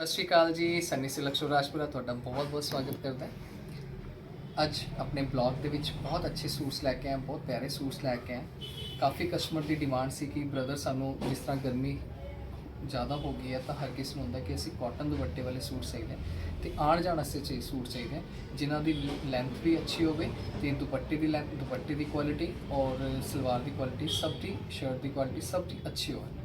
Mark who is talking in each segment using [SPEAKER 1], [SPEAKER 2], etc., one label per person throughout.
[SPEAKER 1] ਸਤਿ ਸ਼੍ਰੀ ਅਕਾਲ ਜੀ ਸੰਨੀ ਸਿਲਕਸ਼ੋ ਰਾਜਪੁਰਾ ਤੁਹਾਡਾ ਬਹੁਤ ਬਹੁਤ ਸਵਾਗਤ ਕਰਦਾ ਹੈ। ਅੱਜ ਆਪਣੇ ਬਲੌਗ ਦੇ ਵਿੱਚ ਬਹੁਤ ਅੱਛੇ ਸੂਟਸ ਲੈ ਕੇ ਆਏ ਬਹੁਤ ਪਿਆਰੇ ਸੂਟਸ ਲੈ ਕੇ ਆਏ ਕਾਫੀ ਕਸਟਮਰ ਦੀ ਡਿਮਾਂਡ ਸੀ ਕਿ ਬ੍ਰਦਰ ਸਾਨੂੰ ਜਿਸ ਤਰ੍ਹਾਂ ਗਰਮੀ ਜ਼ਿਆਦਾ ਹੋ ਗਈ ਹੈ ਤਾਂ ਹਰ ਕਿਸ ਨੂੰ ਹੁੰਦਾ ਕਿ ਅਸੀਂ ਕਾਟਨ ਦੁਪੱਟੇ ਵਾਲੇ ਸੂਟ ਚਾਹੀਦੇ ਹੈ ਤੇ ਆਣ ਜਾਣ ਵਾਸਤੇ ਚਾਹੀ ਸੂਟ ਚਾਹੀਦੇ ਹੈ, ਜਿਨ੍ਹਾਂ ਦੀ ਲੈਂਥ ਵੀ ਅੱਛੀ ਹੋਵੇ ਤੇ ਦੁਪੱਟੇ ਦੀ ਲੈਂਥ ਦੁਪੱਟੇ ਦੀ ਕੁਆਲਿਟੀ ਔਰ ਸਲਵਾਰ ਦੀ ਕੁਆਲਿਟੀ ਸਭ ਦੀ ਸ਼ਰਟ ਦੀ ਕੁਆਲਿਟੀ ਸਭ ਦੀ ਅੱਛੀ ਹੋਵੇ।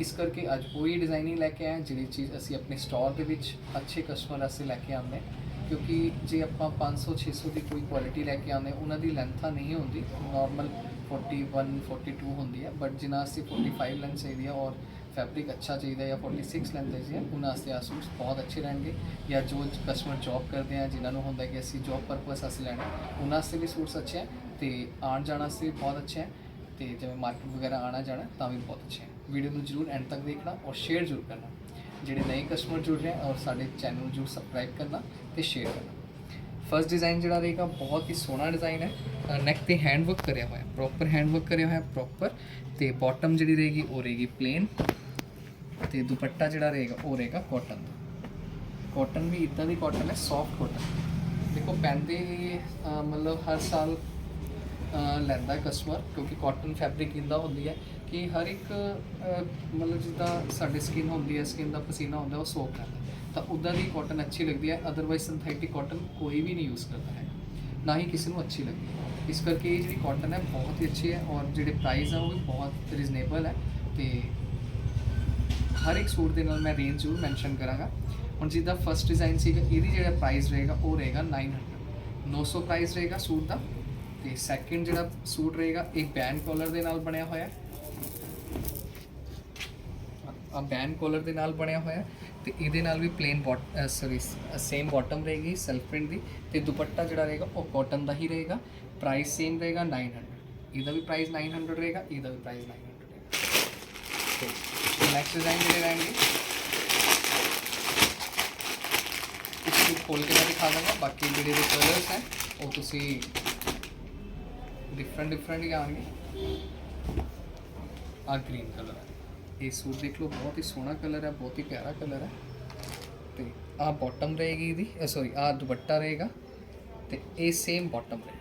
[SPEAKER 1] ਇਸ ਕਰਕੇ ਅੱਜ ਉਹੀ ਡਿਜ਼ਾਈਨਿੰਗ ਲੈ ਕੇ ਆਏ ਜਿਹੜੀ ਚੀਜ਼ ਅਸੀਂ ਆਪਣੇ ਸਟੋਰ ਦੇ ਵਿੱਚ ਅੱਛੇ ਕਸਟਮਰ ਵਾਸਤੇ ਲੈ ਕੇ ਆਉਂਦੇ ਕਿਉਂਕਿ ਜੇ ਆਪਾਂ 500 600 ਦੀ ਕੋਈ ਕੁਆਲਿਟੀ ਲੈ ਕੇ ਆਉਂਦੇ ਉਹਨਾਂ ਦੀ ਲੈਂਥਾਂ ਨਹੀਂ ਹੁੰਦੀ। ਨਾਰਮਲ 41 42 ਹੁੰਦੀ ਹੈ ਬਟ ਜਿਨ੍ਹਾਂ ਅਸੀਂ 45 ਲੈਂਥ ਚਾਹੀਦੀ ਹੈ ਔਰ ਫੈਬਰਿਕ ਅੱਛਾ ਚਾਹੀਦਾ ਹੈ ਜਾਂ 46 ਲੈਂਥ ਚਾਹੀਦੀ ਹੈ ਉਹਨਾਂ ਵਾਸਤੇ ਆ ਸੂਟਸ ਬਹੁਤ ਅੱਛੇ ਰਹਿਣਗੇ। ਜਾਂ ਜੋ ਕਸਟਮਰ ਜੌਬ ਕਰਦੇ ਆ, ਜਿਨ੍ਹਾਂ ਨੂੰ ਹੁੰਦਾ ਕਿ ਅਸੀਂ ਜੌਬ ਪਰਪਸ ਅਸੀਂ ਲੈਣਾ, ਉਹਨਾਂ ਵਾਸਤੇ ਵੀ ਸੂਟਸ ਅੱਛੇ ਹੈ ਤੇ ਆਉਣ ਜਾਣ ਵਾਸਤੇ ਵੀ ਬਹੁਤ ਅੱਛੇ ਹੈ ਤੇ ਜਿਵੇਂ ਮਾਰਕੀਟ ਵਗੈਰਾ ਆਣਾ ਜਾਣਾ, ਤਾਂ ਵੀ ਬਹੁਤ ਅੱਛੇ ਹੈ ਵੀਡੀਓ ਨੂੰ ਜਰੂਰ ਐਂਡ ਤੱਕ ਦੇਖਣਾ ਔਰ ਸ਼ੇਅਰ ਜਰੂਰ ਕਰਨਾ। ਜਿਹੜੇ ਨਵੇਂ ਕਸਟਮਰ ਜੁੜ ਰਹੇ ਔਰ ਸਾਡੇ ਚੈਨਲ ਨੂੰ ਜਰੂਰ ਸਬਸਕ੍ਰਾਈਬ ਕਰਨਾ ਤੇ ਸ਼ੇਅਰ ਕਰਨਾ। ਫਰਸਟ ਡਿਜ਼ਾਈਨ ਜਿਹੜਾ ਰਹੇਗਾ, ਬਹੁਤ ਹੀ ਸੋਹਣਾ ਡਿਜ਼ਾਈਨ ਹੈ। ਨੈਕ ਤੇ ਹੈਂਡ ਵਰਕ ਕਰਿਆ ਹੋਇਆ ਪ੍ਰੋਪਰ ਹੈਂਡ ਵਰਕ ਕਰਿਆ ਹੋਇਆ ਪ੍ਰੋਪਰ ਤੇ ਬਾਟਮ ਜਿਹੜੀ ਰਹੇਗੀ ਉਹ ਰਹੇਗੀ ਪਲੇਨ ਤੇ ਦੁਪੱਟਾ ਜਿਹੜਾ ਰਹੇਗਾ, ਉਹ ਰਹੇਗਾ ਕਾਟਨ ਦਾ। ਕਾਟਨ ਵੀ ਇਦਾਂ ਦੀ ਕਾਟਨ ਹੈ ਸੌਫਟ ਕਾਟਨ ਦੇਖੋ, ਪੈਂਦੇ ਹੀ ਮਤਲਬ ਹਰ ਸਾਲ ਲੈਂਦਾ ਕਸਟਮਰ ਕਿਉਂਕਿ ਕਾਟਨ ਫੈਬਰਿਕ ਇੰਦਾ ਹੁੰਦੀ ਹੈ ਕਿ ਹਰ ਇੱਕ ਮਤਲਬ ਜਿੱਦਾਂ ਸਾਡੇ ਸਕਿਨ ਹੁੰਦੀ ਹੈ ਸਕਿਨ ਦਾ ਪਸੀਨਾ ਹੁੰਦਾ ਉਹ ਸੋਕ ਕਰਦਾ ਤਾਂ ਉਦਾਂ ਦੀ ਕਾਟਨ ਅੱਛੀ ਲੱਗਦੀ ਹੈ ਅਦਰਵਾਈਜ਼ ਸਿੰਥੈਟਿਕ ਕਾਟਨ ਕੋਈ ਵੀ ਨਹੀਂ ਯੂਜ਼ ਕਰਦਾ ਹੈ। ਨਾ ਹੀ ਕਿਸੇ ਨੂੰ ਅੱਛੀ ਲੱਗਦੀ ਹੈ। ਇਸ ਕਰਕੇ ਇਹ ਜਿਹੜੀ ਕਾਟਨ ਹੈ, ਬਹੁਤ ਹੀ ਅੱਛੀ ਹੈ ਔਰ ਜਿਹੜੇ ਪ੍ਰਾਈਸ ਆ, ਉਹ ਵੀ ਬਹੁਤ ਰੀਜ਼ਨੇਬਲ ਹੈ। ਤੇ ਹਰ ਇੱਕ ਸੂਟ ਦੇ ਨਾਲ ਮੈਂ ਰੇਂਜ ਜ਼ਰੂਰ ਮੈਂਸ਼ਨ ਕਰਾਂਗਾ। ਹੁਣ ਜਿੱਦਾਂ ਫਰਸਟ ਡਿਜ਼ਾਈਨ ਸੀਗਾ, ਇਹਦੀ ਜਿਹੜਾ ਪ੍ਰਾਈਸ ਰਹੇਗਾ, ਉਹ ਰਹੇਗਾ 900 900 ਪ੍ਰਾਈਸ ਰਹੇਗਾ ਸੂਟ ਦਾ। ਤੇ ਸੈਕਿੰਡ ਜਿਹੜਾ ਸੂਟ ਰਹੇਗਾ ਇੱਕ ਬੈਂਡ ਕਾਲਰ ਦੇ ਨਾਲ ਬਣਿਆ ਹੋਇਆ ਹੈ। ਆ ਬੈਨ ਕੋਲਰ ਦੇ ਨਾਲ ਬਣਿਆ ਹੋਇਆ ਹੈ ਤੇ ਇਹਦੇ ਨਾਲ ਵੀ ਪਲੇਨ ਬੋਟ ਸੌਰੀ ਸੇਮ ਬਾਟਮ ਰਹੇਗੀ ਸੈਲਫ ਪ੍ਰਿੰਟ ਦੀ ਤੇ ਦੁਪੱਟਾ ਜਿਹੜਾ ਰਹੇਗਾ ਉਹ ਕਾਟਨ ਦਾ ਹੀ ਰਹੇਗਾ ਪ੍ਰਾਈਸ ਸੇਮ ਰਹੇਗਾ 900 ਇਹਦਾ ਵੀ ਪ੍ਰਾਈਸ 900 ਰਹੇਗਾ, ਇਹਦਾ ਵੀ ਪ੍ਰਾਈਸ 900 ਰਹੇਗਾ। ਤੇ ਨੈਕਸਟ ਡਿਜ਼ਾਈਨ ਜਿਹੜੇ ਰਹਿਣਗੇ ਇਸ ਨੂੰ ਖੋਲ ਕੇ ਮੈਂ ਦਿਖਾ ਦਾਂਗਾ, ਬਾਕੀ ਜਿਹੜੇ ਦੇ ਕਲਰਸ ਹੈ, ਉਹ ਤੁਸੀਂ ਡਿਫਰੈਂਟ ਡਿਫਰੈਂਟ ਹੀ ਆਣਗੇ ਆ ਗ੍ਰੀਨ ਕਲਰ ਹੈ। ਇਹ ਸੂਟ ਦੇਖ ਲਓ, ਬਹੁਤ ਹੀ ਸੋਹਣਾ ਕਲਰ ਹੈ, ਬਹੁਤ ਹੀ ਪਿਆਰਾ ਕਲਰ ਹੈ। ਤੇ ਆ ਬਾਟਮ ਰਹੇਗੀ ਇਹਦੀ ਸੌਰੀ ਆ ਦੁਪੱਟਾ ਰਹੇਗਾ ਤੇ ਇਹ ਸੇਮ ਬਾਟਮ ਰਹੇਗੀ।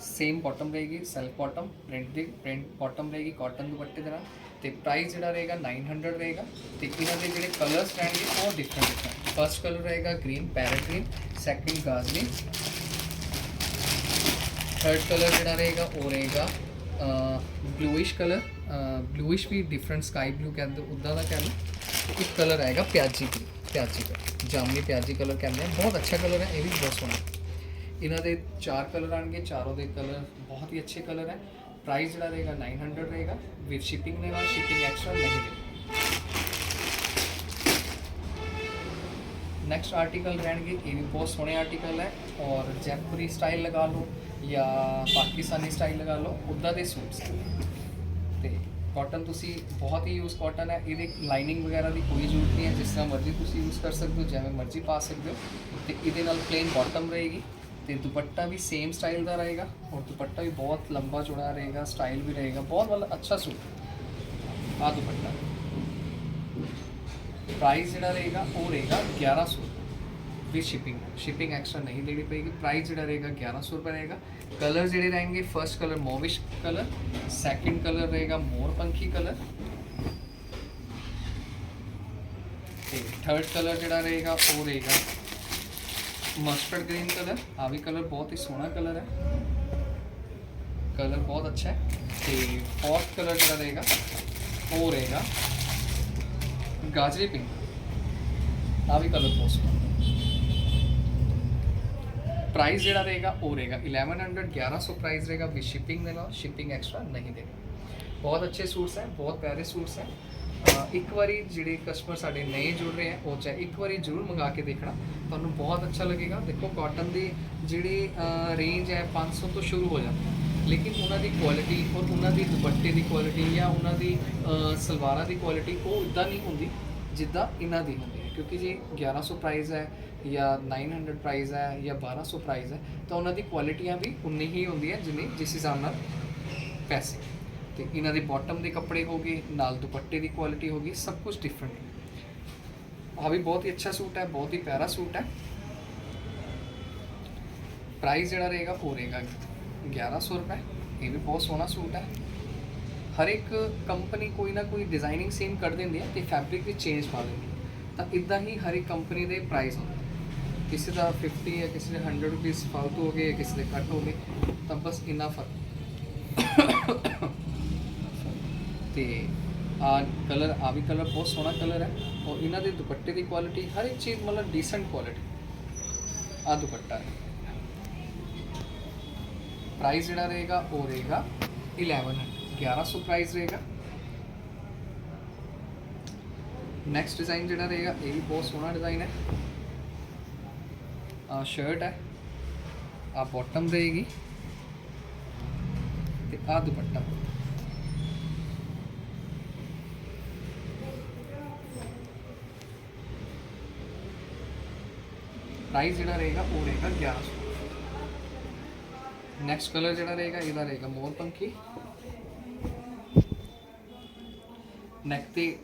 [SPEAKER 1] ਸੇਮ ਬਾਟਮ ਰਹੇਗੀ ਸੈਲਫ ਬਾਟਮ ਪ੍ਰਿੰਟ ਦੀ ਪ੍ਰਿੰਟ ਬਾਟਮ ਰਹੇਗੀ ਕਾਟਨ ਦੁਪੱਟੇ ਦੇ ਨਾਲ ਤੇ ਪ੍ਰਾਈਸ ਜਿਹੜਾ ਰਹੇਗਾ 900 ਰਹੇਗਾ ਤੇ ਇਹਨਾਂ ਦੇ ਜਿਹੜੇ ਕਲਰਸ ਰਹਿਣਗੇ ਉਹ ਡਿਫਰੈਂਟ ਡਿਫਰੈਂਟ ਫਰਸਟ ਕਲਰ ਰਹੇਗਾ ਗ੍ਰੀਨ ਪੈਰਟ ਗ੍ਰੀਨ ਸੈਕਿੰਡ ਗਾਜ਼ਲੀ ਥਰਡ ਕਲਰ ਜਿਹੜਾ ਰਹੇਗਾ ਉਹ ਰਹੇਗਾ ਬਲੂਇਸ਼ ਕਲਰ ਬਲੂਇਸ਼ ਵੀ ਡਿਫਰੈਂਟ ਸਕਾਈ ਬਲੂ ਕਹਿੰਦੇ ਉਦਾਂ ਦਾ ਕਹਿੰਦੇ ਇੱਕ ਕਲਰ ਆਏਗਾ ਪਿਆਜੀ ਗ੍ਰੀਨ ਪਿਆਜੀ ਕਲਰ ਜਾਮਨੀ ਪਿਆਜੀ ਕਲਰ ਕਹਿੰਦੇ ਆ ਬਹੁਤ ਅੱਛਾ ਕਲਰ ਹੈ ਇਹ ਵੀ ਬਹੁਤ ਸੋਹਣਾ ਹੈ। ਇਹਨਾਂ ਦੇ ਚਾਰ ਕਲਰ ਆਣਗੇ ਚਾਰੋਂ ਦੇ ਕਲਰ ਬਹੁਤ ਹੀ ਅੱਛੇ ਕਲਰ ਹੈ ਪ੍ਰਾਈਸ ਜਿਹੜਾ ਰਹੇਗਾ 900 ਰਹੇਗਾ ਵਿਦ ਸ਼ਿਪਿੰਗ ਦੇ ਨਾਲ ਸ਼ਿਪਿੰਗ ਐਕਸਟਰਾ ਨਹੀਂ ਦੇ ਨੈਕਸਟ ਆਰਟੀਕਲ ਰਹਿਣਗੇ ਇਹ ਵੀ ਬਹੁਤ ਸੋਹਣੇ ਆਰਟੀਕਲ ਹੈ ਔਰ ਜੈਪੁਰੀ ਸਟਾਈਲ ਲਗਾ ਲਓ ਜਾਂ ਪਾਕਿਸਤਾਨੀ ਸਟਾਈਲ ਲਗਾ ਲਓ ਉੱਦਾਂ ਦੇ ਸੂਟਸ ਤੇ ਕਾਟਨ ਤੁਸੀਂ ਬਹੁਤ ਹੀ ਯੂਜ਼ ਕਾਟਨ ਹੈ, ਇਹਦੇ ਲਾਈਨਿੰਗ ਵਗੈਰਾ ਦੀ ਕੋਈ ਜ਼ਰੂਰਤ ਨਹੀਂ ਹੈ, ਜਿਸ ਤਰ੍ਹਾਂ ਮਰਜ਼ੀ ਤੁਸੀਂ ਯੂਜ਼ ਕਰ ਸਕਦੇ ਹੋ, ਜਿਵੇਂ ਮਰਜ਼ੀ ਪਾ ਸਕਦੇ ਹੋ। ਤੇ ਇਹਦੇ ਨਾਲ ਪਲੇਨ ਬਾਟਮ ਰਹੇਗੀ, ਤੇ ਦੁਪੱਟਾ ਵੀ ਸੇਮ ਸਟਾਈਲ ਦਾ ਰਹੇਗਾ, ਔਰ ਦੁਪੱਟਾ ਵੀ ਬਹੁਤ ਲੰਬਾ ਚੌੜਾ ਰਹੇਗਾ ਸਟਾਈਲ ਵੀ ਰਹੇਗਾ, ਬਹੁਤ ਮਤਲਬ ਅੱਛਾ ਸੂਟ ਆ ਦੁਪੱਟਾ। ਪ੍ਰਾਈਸ ਜਿਹੜਾ ਰਹੇਗਾ, ਉਹ ਰਹੇਗਾ 1100 विद शिपिंग शिपिंग एक्स्ट्रा नहीं देनी पड़ेगी। प्राइस जो रहेगा, ग्यारह सौ रुपये रहेगा। कलर जो रहेंगे first colour mauvish colour second colour रहेगा मोरपंखी कलर थर्ड कलर जड़ा रहेगा, वो रहेगा मस्टर्ड ग्रीन कलर आ भी कलर बहुत ही सोहना कलर है। कलर बहुत अच्छा है। फोर्थ कलर जड़ा रहेगा, वो रहेगा गाजरी पिंक आ भी कलर बहुत सोना ਪ੍ਰਾਈਸ ਜਿਹੜਾ ਰਹੇਗਾ, ਉਹ ਰਹੇਗਾ। 1100 1100 ਪ੍ਰਾਈਸ ਰਹੇਗਾ। ਵਿਦ ਸ਼ਿਪਿੰਗ ਦੇ ਨਾਲ ਸ਼ਿਪਿੰਗ ਐਕਸਟਰਾ ਨਹੀਂ ਦੇਣੀ। ਬਹੁਤ ਅੱਛੇ ਸੂਟਸ ਹੈ, ਬਹੁਤ ਪਿਆਰੇ ਸੂਟਸ ਹੈ। ਇੱਕ ਵਾਰੀ ਜਿਹੜੇ ਕਸਟਮਰ ਸਾਡੇ ਨਏ ਜੁੜ ਰਹੇ ਹੈ, ਉਹ ਚਾਹੇ ਇੱਕ ਵਾਰੀ ਜ਼ਰੂਰ ਮੰਗਾ ਕੇ ਦੇਖਣਾ। ਤੁਹਾਨੂੰ ਬਹੁਤ ਅੱਛਾ ਲੱਗੇਗਾ। ਦੇਖੋ ਕਾਟਨ ਦੀ ਜਿਹੜੀ ਰੇਂਜ ਹੈ 500 ਤੋਂ ਸ਼ੁਰੂ ਹੋ ਜਾਂਦੀ ਹੈ। ਲੇਕਿਨ ਉਹਨਾਂ ਦੀ ਕੁਆਲਿਟੀ ਔਰ ਉਹਨਾਂ ਦੀ ਦੁਪੱਟੇ ਦੀ ਕੁਆਲਿਟੀ ਜਾਂ ਉਹਨਾਂ ਦੀ ਸਲਵਾਰਾਂ ਦੀ ਕੁਆਲਿਟੀ ਉਹ ਇਦਾਂ ਨਹੀਂ ਹੁੰਦੀ ਜਿੱਦਾਂ ਇਹਨਾਂ ਦੀ ਹੁੰਦੀ ਹੈ। ਕਿਉਂਕਿ ਜੀ 1100 ਪ੍ਰਾਈਸ ਹੈ ਜਾਂ 900 ਪ੍ਰਾਈਸ ਹੈ ਜਾਂ 1200 ਪ੍ਰਾਈਸ ਹੈ, ਤਾਂ ਉਹਨਾਂ ਦੀ ਕੁਆਲਿਟੀਆਂ ਵੀ ਉਨੀ ਹੀ ਹੁੰਦੀਆਂ ਜਿੰਨੀ ਜਿਸ ਹਿਸਾਬ ਨਾਲ ਪੈਸੇ। ਤੇ ਇਹਨਾਂ ਦੇ ਬਾਟਮ ਦੇ ਕੱਪੜੇ ਹੋ ਗਏ, ਨਾਲ ਦੁਪੱਟੇ ਦੀ ਕੁਆਲਿਟੀ ਹੋ ਗਈ, ਸਭ ਕੁਝ ਡਿਫਰੈਂਟ ਹੈ। ਆ ਵੀ ਬਹੁਤ ਹੀ ਅੱਛਾ ਸੂਟ ਹੈ, ਬਹੁਤ ਹੀ ਪਿਆਰਾ ਸੂਟ ਹੈ। ਪ੍ਰਾਈਸ ਜਿਹੜਾ ਰਹੇਗਾ, ਉਹ ਰਹੇਗਾ 1100 ਰੁਪਏ। ਇਹ ਵੀ ਬਹੁਤ ਸੋਹਣਾ ਸੂਟ ਹੈ। ਹਰ ਇੱਕ ਕੰਪਨੀ ਕੋਈ ਨਾ ਕੋਈ ਡਿਜ਼ਾਈਨਿੰਗ ਸੇਮ ਕਰ ਦਿੰਦੀ ਹੈ ਤੇ ਫੈਬਰਿਕ ਵੀ ਚੇਂਜ ਪਾ ਦਿੰਦੀ ਹੈ। ਤਾਂ ਇਦਾਂ ਹੀ ਹਰ ਇੱਕ ਕੰਪਨੀ ਦੇ ਪ੍ਰਾਈਸ ਹੁੰਦੇ ਕਿਸੇ ਦਾ 50 ਹੈ ਕਿਸੇ ਦੇ 100 ਰੁਪਏ ਫालतू ਹੋ ਗਏ ਕਿਸੇ ਦੇ ਕੱਟ ਹੋ ਗਏ, ਤਾਂ ਬਸ ਇੰਨਾ ਫ਼ਰਕ। ਤੇ ਆ ਕਲਰ ਆ ਵੀ ਕਲਰ ਬਹੁਤ ਸੋਹਣਾ ਕਲਰ ਹੈ ਔਰ ਇਹਨਾਂ ਦੇ ਦੁਪੱਟੇ ਦੀ ਕੁਆਲਿਟੀ ਹਰ ਇੱਕ ਚੀਜ਼ ਮਤਲਬ ਡੀਸੈਂਟ ਕੁਆਲਿਟੀ ਆ ਦੁਪੱਟਾ ਹੈ। ਪ੍ਰਾਈਸ ਜਿਹੜਾ ਰਹੇਗਾ ਉਹ ਰਹੇਗਾ 11 1100 ਪ੍ਰਾਈਸ ਰਹੇਗਾ। ਨੈਕਸਟ ਡਿਜ਼ਾਈਨ ਜਿਹੜਾ ਰਹੇਗਾ, ਇਹ ਵੀ ਬਹੁਤ ਸੋਹਣਾ ਡਿਜ਼ਾਈਨ ਹੈ। ਆ ਸ਼ਰਟ ਹੈ, ਆ ਬਾਟਮ ਰਹੇਗੀ ਤੇ ਆ ਦੁਪੱਟਾ। ਪ੍ਰਾਈਸ ਜਿਹੜਾ ਰਹੇਗਾ ਉਹ ਰਹੇਗਾ 1100 ਨੈਕਸਟ ਕਲਰ ਜਿਹੜਾ ਰਹੇਗਾ, ਇਹਦਾ ਰਹੇਗਾ ਮੋਰ ਪੰਖੀ। ਨੈਕ ਤੇ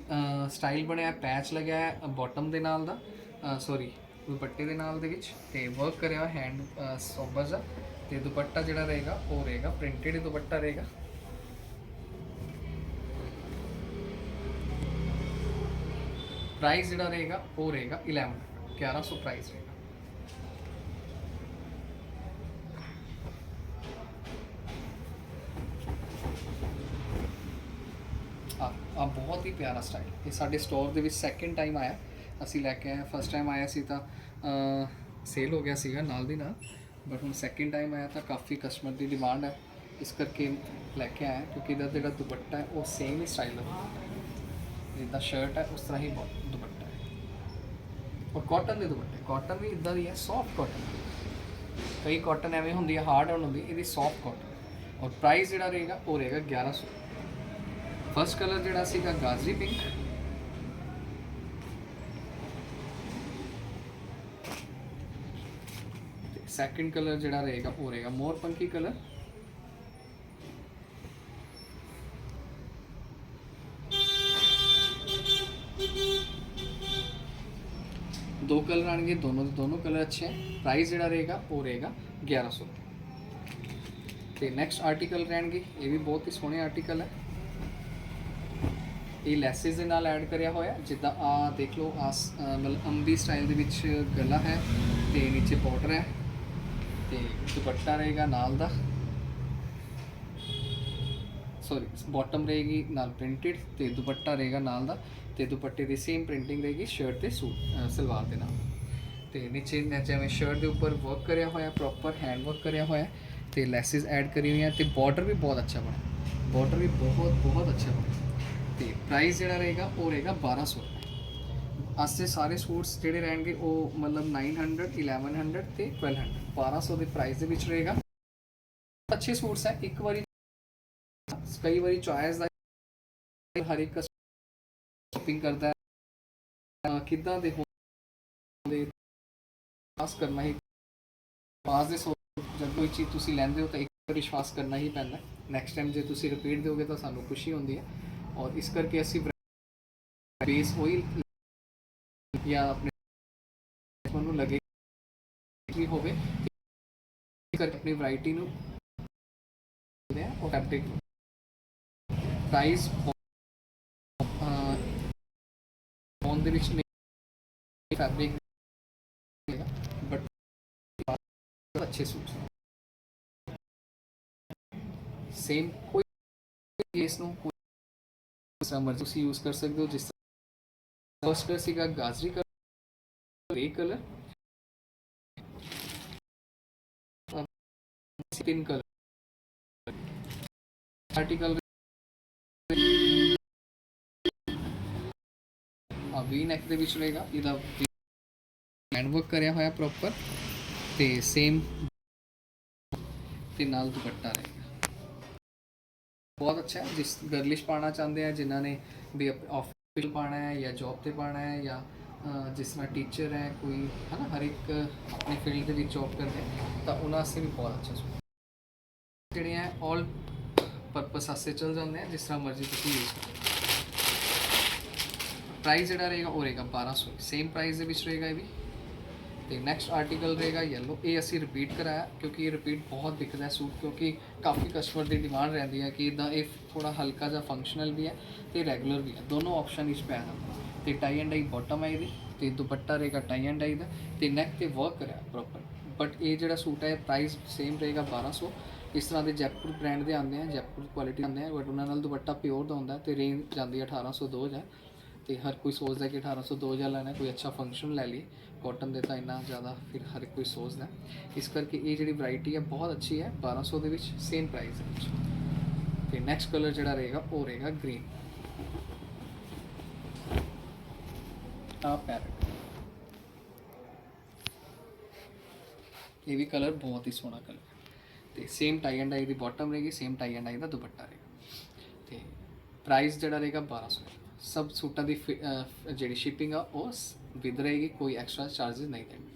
[SPEAKER 1] ਸਟਾਈਲ ਬਣਿਆ ਪੈਚ ਲੱਗਿਆ ਹੈ ਬਾਟਮ ਦੇ ਨਾਲ ਦਾ ਸੌਰੀ ਦੁਪੱਟੇ ਦੇ ਨਾਲ ਦੇ ਵਿੱਚ ਤੇ ਵਰਕ ਕਰਿਆ ਹੋਇਆ ਹੈਂਡ ਸੋਬਰ ਦਾ ਤੇ ਦੁਪੱਟਾ ਜਿਹੜਾ ਰਹੇਗਾ, ਉਹ ਰਹੇਗਾ ਪ੍ਰਿੰਟਡ ਦੁਪੱਟਾ ਰਹੇਗਾ। ਪ੍ਰਾਈਸ ਜਿਹੜਾ ਰਹੇਗਾ, ਉਹ ਰਹੇਗਾ 11 1100 ਪ੍ਰਾਈਸ ਰਹੇਗਾ। ਆ ਬਹੁਤ ਹੀ ਪਿਆਰਾ ਸਟਾਈਲ ਇਹ ਸਾਡੇ ਸਟੋਰ ਦੇ ਵਿੱਚ ਸੈਕਿੰਡ ਟਾਈਮ ਆਇਆ। ਅਸੀਂ ਲੈ ਕੇ ਆਏ ਫਸਟ ਟਾਈਮ ਆਇਆ ਸੀ ਤਾਂ ਸੇਲ ਹੋ ਗਿਆ ਸੀਗਾ ਨਾਲ ਦੀ ਨਾਲ। ਬਟ ਹੁਣ ਸੈਕਿੰਡ ਟਾਈਮ ਆਇਆ ਤਾਂ ਕਾਫੀ ਕਸਟਮਰ ਦੀ ਡਿਮਾਂਡ ਹੈ। ਇਸ ਕਰਕੇ ਲੈ ਕੇ ਆਇਆ, ਕਿਉਂਕਿ ਇਹਦਾ ਜਿਹੜਾ ਦੁਪੱਟਾ ਹੈ, ਉਹ ਸੇਮ ਹੀ ਸਟਾਈਲ ਦਾ ਜਿੱਦਾਂ ਸ਼ਰਟ ਹੈ, ਉਸ ਤਰ੍ਹਾਂ ਹੀ ਬੋ- ਦੁਪੱਟਾ ਹੈ। ਔਰ ਕਾਟਨ ਦੇ ਦੁਪੱਟੇ ਕਾਟਨ ਵੀ ਇਦਾਂ ਦੀ ਹੈ ਸੌਫਟ ਕਾਟਨ ਕਈ ਕਾਟਨ ਐਵੇਂ ਹੁੰਦੀ ਹੈ ਹਾਰਡ ਹੁੰਦੀ ਇਹਦੀ ਸੌਫਟ ਕਾਟਨ ਔਰ ਪ੍ਰਾਈਸ ਜਿਹੜਾ ਰਹੇਗਾ, ਉਹ ਰਹੇਗਾ 1100 ਫਸਟ ਕਲਰ ਜਿਹੜਾ ਸੀਗਾ ਗਾਜ਼ਰੀ ਪਿੰਕ ਸੈਕਿੰਡ ਕਲਰ ਜਿਹੜਾ ਰਹੇਗਾ, ਉਹ ਰਹੇਗਾ ਮੋਰ ਪੰਕੀ ਕਲਰ ਦੋ ਕਲਰ ਆਣਗੇ ਦੋਨੋਂ ਦੇ ਦੋਨੋਂ ਕਲਰ ਅੱਛੇ ਹੈ। ਪ੍ਰਾਈਸ ਜਿਹੜਾ ਰਹੇਗਾ, ਉਹ ਰਹੇਗਾ 1100 ਤੇ ਨੈਕਸਟ ਆਰਟੀਕਲ ਰਹਿਣਗੇ, ਇਹ ਵੀ ਬਹੁਤ ਹੀ ਸੋਹਣੇ ਆਰਟੀਕਲ ਹੈ। ਇਹ ਲੈਸਿਸ ਦੇ ਨਾਲ ਐਡ ਕਰਿਆ ਹੋਇਆ ਜਿੱਦਾਂ ਆ ਦੇਖ ਲਓ ਆ ਮਤਲਬ ਅੰਬੀ ਸਟਾਈਲ ਦੇ ਵਿੱਚ ਗਲਾ ਹੈ ਤੇ ਨੀਚੇ ਬਾਰਡਰ ਹੈ। ਤੇ ਦੁਪੱਟਾ ਰਹੇਗਾ ਨਾਲ ਦਾ। ਸੌਰੀ ਬਾਟਮ ਰਹੇਗੀ ਨਾਲ ਪ੍ਰਿੰਟਡ ਤੇ ਦੁਪੱਟਾ ਰਹੇਗਾ ਨਾਲ ਦਾ ਤੇ ਦੁਪੱਟੇ ਦੀ ਸੇਮ ਪ੍ਰਿੰਟਿੰਗ ਰਹੇਗੀ ਸ਼ਰਟ ਤੇ ਸੂਟ ਸਲਵਾਰ ਦੇ ਨਾਲ। ਤੇ ਨੀਚੇ ਨੇ ਮੈਂ ਸ਼ਰਟ ਦੇ ਉੱਪਰ ਵਰਕ ਕਰਿਆ ਹੋਇਆ ਪ੍ਰੋਪਰ ਹੈਂਡ ਵਰਕ ਕਰਿਆ ਹੋਇਆ ਤੇ ਲੈਸਿਸ ਐਡ ਕਰੀ ਹੋਈਆਂ ਤੇ ਬਾਰਡਰ ਵੀ ਬਹੁਤ ਅੱਛਾ ਬਣਿਆ ਬਾਰਡਰ ਵੀ ਬਹੁਤ ਬਹੁਤ ਅੱਛਾ ਬਣਿਆ ਤੇ ਪ੍ਰਾਈਸ ਜਿਹੜਾ ਰਹੇਗਾ ਉਹ ਰਹੇਗਾ 1200 ਰੁਪਏ ਸਾਰੇ ਸੂਟਸ ਜਿਹੜੇ ਰਹਿਣਗੇ ਉਹ ਮਤਲਬ 900 1100 ਤੇ 1200 1200 ਦੇ ਪ੍ਰਾਈਸ ਦੇ ਵਿੱਚ ਰਹੇਗਾ। ਅੱਛੇ ਸੂਟਸ ਹੈ। ਇੱਕ ਵਾਰੀ ਕਈ ਵਾਰੀ ਚੁਆਇਸ ਦਾ ਹਰ ਇੱਕ ਸ਼ਾਪਿੰਗ ਕਰਦਾ ਹੈ। ਕਿੱਦਾਂ ਦੇ ਹੋਣਗੇ? ਪਾਸ ਕਰਨਾ ਹੀ ਪਾਸ ਦੇ ਜਦ ਕੋਈ ਚੀਜ਼ ਤੁਸੀਂ ਲੈਂਦੇ ਹੋ ਤਾਂ ਇੱਕ ਵਾਰ ਵਿਸ਼ਵਾਸ ਕਰਨਾ ਹੀ ਪੈਂਦਾ ਨੈਕਸਟ ਟਾਈਮ ਜੇ ਤੁਸੀਂ ਰਿਪੀਟ ਦਿਓਗੇ ਤਾਂ ਸਾਨੂੰ ਖੁਸ਼ੀ ਹੁੰਦੀ ਹੈ। ਔਰ ਇਸ ਕਰਕੇ ਅਸੀਂ ਬੇਸ ਆਇਲ ਜਾਂ ਆਪਣੇ ਨੂੰ ਲੱਗੇ ਵੀ ਹੋਵੇ ਕਰਕੇ ਆਪਣੀ ਵੈਰਾਈਟੀ ਨੂੰ ਦੇ ਉਹ ਫੈਬਰਿਕ ਪ੍ਰਾਈਸ ਔਨ ਦੇ ਵਿੱਚ ਨਹੀਂ ਫੈਬਰਿਕ ਬਟ ਅੱਛੇ ਸੂਟ ਸੇਮ ਕੋਈ ਇਸ ਨੂੰ, ਕੋਈ ਜਿਸ ਤੁਸੀਂ ਯੂਜ਼ ਕਰ ਸਕਦੇ ਹੋ, ਜਿਸ ਤਰ੍ਹਾਂ ਫਸਟ ਕਲਰ ਸੀਗਾ ਗਾਜਰੀ colour, grey colour. Skin colour. V neck ਦੇ ਵਿੱਚ ਰਹੇਗਾ। ਇਹਦਾ ਹੈਂਡ ਵਰਕ ਕਰਿਆ ਹੋਇਆ ਪ੍ਰੋਪਰ ਤੇ ਸੇਮ ਤੇ ਨਾਲ ਦੁਪੱਟਾ ਰਹੇਗਾ। ਬਹੁਤ ਅੱਛਾ ਜਿਸ ਗਰਲਿਸ਼ ਪਾਣਾ ਚਾਹੁੰਦੇ ਆ, ਜਿਨ੍ਹਾਂ ਨੇ ਵੀ ਆਫਿਸ ਪਾਣਾ ਹੈ ਜਾਂ ਜੌਬ ਤੇ ਪਾਣਾ ਹੈ ਜਾਂ ਜਿਸ ਤਰ੍ਹਾਂ ਟੀਚਰ ਹੈ, ਕੋਈ ਹੈ ਨਾ ਹਰ ਇੱਕ ਆਪਣੇ ਫੀਲਡ ਦੇ ਵਿੱਚ ਜੌਬ ਕਰਦੇ ਤਾਂ ਉਹਨਾਂ ਵਾਸਤੇ ਵੀ ਬਹੁਤ ਅੱਛਾ ਸੂਟ ਜਿਹੜੇ ਹੈ ਆਲ ਪਰਪਸ ਵਾਸਤੇ ਚੱਲ ਜਾਂਦੇ ਆ, ਜਿਸ ਤਰ੍ਹਾਂ ਮਰਜ਼ੀ ਤੁਸੀਂ ਯੂਜ਼ ਕਰੋ। ਪ੍ਰਾਈਸ ਜਿਹੜਾ ਰਹੇਗਾ ਉਹ ਰਹੇਗਾ 1200 ਸੇਮ ਪ੍ਰਾਈਸ ਦੇ ਵਿੱਚ ਰਹੇਗਾ ਇਹ ਵੀ। ਤੇ ਨੈਕਸਟ ਆਰਟੀਕਲ ਰਹੇਗਾ ਯੈਲੋ ਇਹ ਅਸੀਂ ਰਿਪੀਟ ਕਰਾਇਆ, ਕਿਉਂਕਿ ਇਹ ਰਿਪੀਟ ਬਹੁਤ ਦਿਖਦਾ ਹੈ ਸੂਟ ਕਿਉਂਕਿ ਕਾਫੀ ਕਸਟਮਰ ਦੀ ਡਿਮਾਂਡ ਰਹਿੰਦੀ ਹੈ ਕਿ ਇਦਾਂ ਇਹ ਥੋੜਾ ਹਲਕਾ ਜਿਹਾ ਫੰਕਸ਼ਨਲ ਵੀ ਹੈ ਤੇ ਰੈਗੂਲਰ ਵੀ ਹੈ। ਦੋਨੋਂ ਆਪਸ਼ਨ ਇਸ ਪੈ ਜਾਂਦਾ ਤੇ ਟਾਈ ਐਂਡ ਡਾਈ ਬਾਟਮ ਹੈ ਇਹਦੀ, ਤੇ ਦੁਪੱਟਾ ਰਹੇਗਾ ਟਾਈ ਐਂਡ ਡਾਈ ਦਾ, ਤੇ ਨੈਕ ਤੇ ਵਰਕ ਕਰਿਆ ਪ੍ਰੋਪਰ ਬਟ ਇਹ ਜਿਹੜਾ ਸੂਟ ਹੈ ਪ੍ਰਾਈਸ ਸੇਮ ਰਹੇਗਾ 1200 ਇਸ ਤਰ੍ਹਾਂ ਦੇ ਜੈਪੁਰ ਬ੍ਰਾਂਡ ਦੇ ਆਉਂਦੇ ਆ, ਜੈਪੁਰ ਕੁਆਲਿਟੀ ਆਉਂਦੇ ਆ ਬਟ ਉਹਨਾਂ ਨਾਲ ਦੁਪੱਟਾ ਪਿਓਰ ਦਾ ਹੁੰਦਾ ਤੇ ਰੇਂਜ ਜਾਂਦੀ ਹੈ 1800 2000 ਤੇ ਹਰ ਕੋਈ ਸੋਚਦਾ ਕਿ 1800 2000 ਲੈਣਾ ਕੋਈ ਅੱਛਾ ਫੰਕਸ਼ਨ ਲੈ ਲਈ ਕਾਟਨ ਦੇ ਤਾਂ ਇੰਨਾ ਜ਼ਿਆਦਾ ਫਿਰ ਹਰ ਇੱਕ ਕੋਈ ਸੋਚਦਾ। ਇਸ ਕਰਕੇ ਇਹ ਜਿਹੜੀ ਵੈਰਾਈਟੀ ਹੈ ਬਹੁਤ ਅੱਛੀ ਹੈ 1200 ਦੇ ਵਿੱਚ ਸੇਮ ਪ੍ਰਾਈਸ ਦੇ ਵਿੱਚ। ਤੇ ਨੈਕਸਟ ਕਲਰ ਜਿਹੜਾ ਰਹੇਗਾ, ਉਹ ਰਹੇਗਾ ਗ੍ਰੀਨ ਆ ਪੈਰਟ ਇਹ ਵੀ ਕਲਰ ਬਹੁਤ ਹੀ ਸੋਹਣਾ ਕਲਰ ਤੇ ਸੇਮ ਟਾਈ ਐਂਡ ਆਈ ਦੀ ਬਾਟਮ ਰਹੇਗੀ ਸੇਮ ਟਾਈ ਐਂਡ ਆਈ ਦਾ ਦੁਪੱਟਾ ਰਹੇਗਾ। ਤੇ ਪ੍ਰਾਈਸ ਜਿਹੜਾ ਰਹੇਗਾ 1200 ਸਭ ਸੂਟਾਂ ਦੀ ਫਿ- ਜਿਹੜੀ ਸ਼ਿਪਿੰਗ ਆ, ਉਹ ਵਿਦ ਰਹੇਗੀ, ਕੋਈ ਐਕਸਟਰਾ ਚਾਰजेस ਨਹੀਂ ਦੇਣਗੇ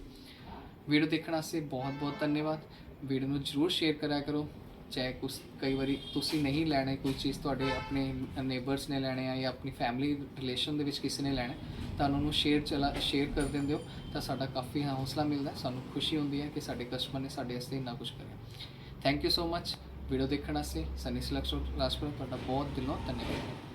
[SPEAKER 1] ਵੀਡੀਓ ਦੇਖਣ ਵਾਸਤੇ ਬਹੁਤ ਬਹੁਤ ਧੰਨਵਾਦ। ਵੀਡੀਓ ਨੂੰ ਜਰੂਰ ਸ਼ੇਅਰ ਕਰਿਆ ਕਰੋ। ਚਾਹੇ ਕੁਛ ਕਈ ਵਾਰੀ ਤੁਸੀਂ ਨਹੀਂ ਲੈਣਾ, ਕੋਈ ਚੀਜ਼ ਤੁਹਾਡੇ ਆਪਣੇ ਨੇਬਰਸ ਨੇ ਲੈਣੇ ਆ ਜਾਂ ਆਪਣੀ ਫੈਮਿਲੀ ਰਿਲੇਸ਼ਨ ਦੇ ਵਿੱਚ ਕਿਸੇ ਨੇ ਲੈਣਾ, ਤਾਂ ਉਹਨਾਂ ਨੂੰ ਸ਼ੇਅਰ ਚਲਾ ਸ਼ੇਅਰ ਕਰ ਦਿੰਦੇ ਹੋ, ਤਾਂ ਸਾਡਾ ਕਾਫੀ ਹੌਸਲਾ ਮਿਲਦਾ। ਸਾਨੂੰ ਖੁਸ਼ੀ ਹੁੰਦੀ ਹੈ ਕਿ ਸਾਡੇ ਕਸਟਮਰ ਨੇ ਸਾਡੇ ਵਾਸਤੇ ਇੰਨਾ ਕੁਝ ਕਰਿਆ। Thank you so much video ਦੇਖਣ ਵਾਸਤੇ ਸਨੀ ਸਿਲੈਕਸ਼ਨ ਰਾਜਪੁਰ ਤੁਹਾਡਾ ਬਹੁਤ ਦਿਲੋਂ ਧੰਨਵਾਦ।